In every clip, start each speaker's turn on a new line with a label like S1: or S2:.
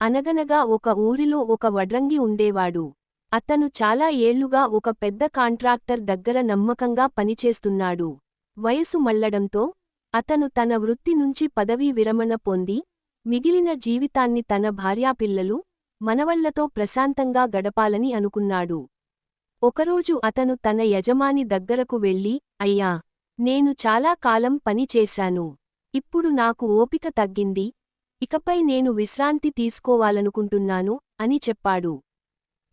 S1: అనగనగా ఒక ఊరిలో ఒక వడ్రంగి ఉండేవాడు. అతను చాలా ఏళ్ళుగా ఒక పెద్ద కాంట్రాక్టర్ దగ్గర నమ్మకంగా పనిచేస్తున్నాడు. వయసు మళ్ళడంతో అతను తన వృత్తి నుంచి పదవీ విరమణ పొంది మిగిలిన జీవితాన్ని తన భార్యాపిల్లలు మనవళ్ళతో ప్రశాంతంగా గడపాలని అనుకున్నాడు. ఒకరోజు అతను తన యజమాని దగ్గరకు వెళ్ళి అయ్యా నేను చాలా కాలం పని చేశాను. ఇప్పుడు నాకు ఓపిక తగ్గింది. ఇకపై నేను విశ్రాంతి తీసుకోవాలనుకుంటున్నాను అని చెప్పాడు.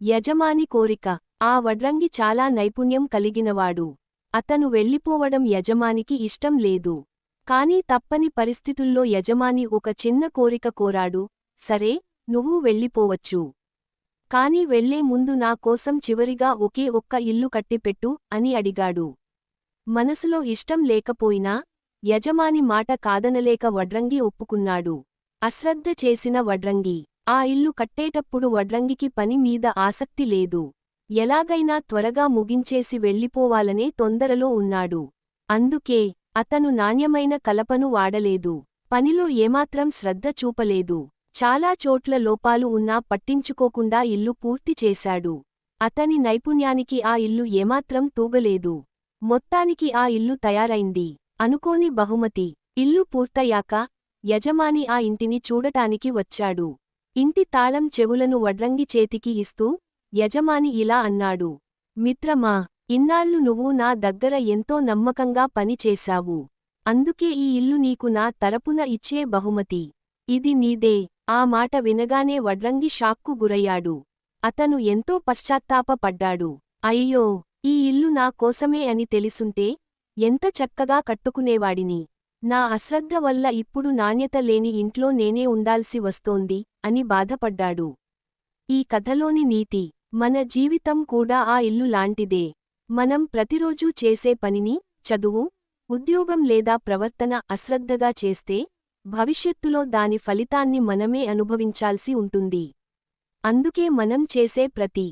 S1: యజమాని కోరిక ఆ వడ్రంగి చాలా నైపుణ్యం కలిగినవాడు. అతను వెళ్ళిపోవడం యజమానికి ఇష్టం లేదు. కాని తప్పని పరిస్థితుల్లో యజమాని ఒక చిన్న కోరిక కోరాడు సరే నువ్వు వెళ్ళిపోవచ్చు. కాని వెళ్ళే ముందు నా కోసం చివరిగా ఒకే ఒక్క ఇల్లు కట్టిపెట్టు అని అడిగాడు. మనసులో ఇష్టం లేకపోయినా యజమాని మాట కాదనలేక వడ్రంగి ఒప్పుకున్నాడు. అశ్రద్ధ చేసిన వడ్రంగి. ఆ ఇల్లు కట్టేటప్పుడు వడ్రంగికి పని మీద ఆసక్తి లేదు. ఎలాగైనా త్వరగా ముగించేసి వెళ్ళిపోవాలనే తొందరలో ఉన్నాడు. అందుకే అతను నాణ్యమైన కలపను వాడలేదు. పనిలో ఏమాత్రం శ్రద్ధ చూపలేదు. చాలా చోట్ల లోపాలు ఉన్నా పట్టించుకోకుండా ఇల్లు పూర్తి చేశాడు. అతని నైపుణ్యానికి ఆ ఇల్లు ఏమాత్రం తూగలేదు. మొత్తానికి ఆ ఇల్లు తయారైంది. అనుకోని బహుమతి. ఇల్లు పూర్తయ్యాక యజమాని ఆ ఇంటిని చూడటానికి వచ్చాడు. ఇంటి తాళం చెవులను వడ్రంగి చేతికి ఇస్తూ యజమాని ఇలా అన్నాడు. మిత్రమా ఇన్నాళ్ళు నువ్వు నా దగ్గర ఎంతో నమ్మకంగా పనిచేశావు అందుకే ఈ ఇల్లు నీకు నా తరపున ఇచ్చే బహుమతి. ఇది నీదే. ఆ మాట వినగానే వడ్రంగి షాక్కు గురయ్యాడు. అతను ఎంతో పశ్చాత్తాపపడ్డాడు. అయ్యో ఈ ఇల్లు నా కోసమే అని తెలిసుంటే ఎంత చక్కగా కట్టుకునేవాడిని. నా అశ్రద్ధ వల్ల ఇప్పుడు నాణ్యత లేని ఇంట్లో నేనే ఉండాల్సి వస్తోంది అని బాధపడ్డాడు. ఈ కథలోని నీతి మన జీవితం కూడా ఆ ఇల్లు లాంటిదే. మనం ప్రతిరోజూ చేసే పనిని చదువు ఉద్యోగం లేదా ప్రవర్తన అశ్రద్ధగా చేస్తే భవిష్యత్తులో దాని ఫలితాన్ని మనమే అనుభవించాల్సి ఉంటుంది. అందుకే మనం చేసే ప్రతి